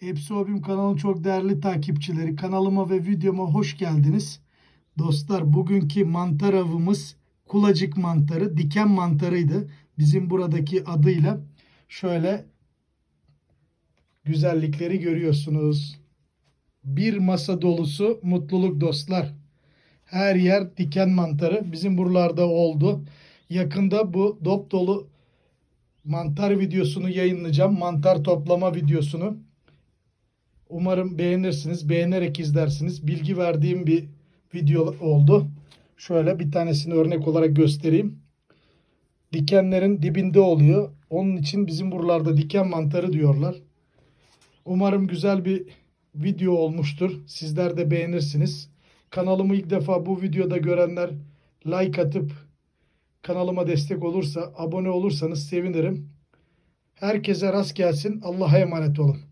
Hepsi Hobim kanalının çok değerli takipçileri. Kanalıma ve videoma hoş geldiniz. Dostlar bugünkü mantar avımız kulacık mantarı, diken mantarıydı. Bizim buradaki adıyla şöyle güzellikleri görüyorsunuz. Bir masa dolusu mutluluk dostlar. Her yer diken mantarı. Bizim buralarda oldu. Yakında bu dop dolu mantar videosunu yayınlayacağım. Mantar toplama videosunu. Umarım beğenirsiniz. Beğenerek izlersiniz. Bilgi verdiğim bir video oldu. Şöyle bir tanesini örnek olarak göstereyim. Dikenlerin dibinde oluyor. Onun için bizim buralarda diken mantarı diyorlar. Umarım güzel bir video olmuştur. Sizler de beğenirsiniz. Kanalımı ilk defa bu videoda görenler like atıp kanalıma destek olursa, abone olursanız sevinirim. Herkese rast gelsin. Allah'a emanet olun.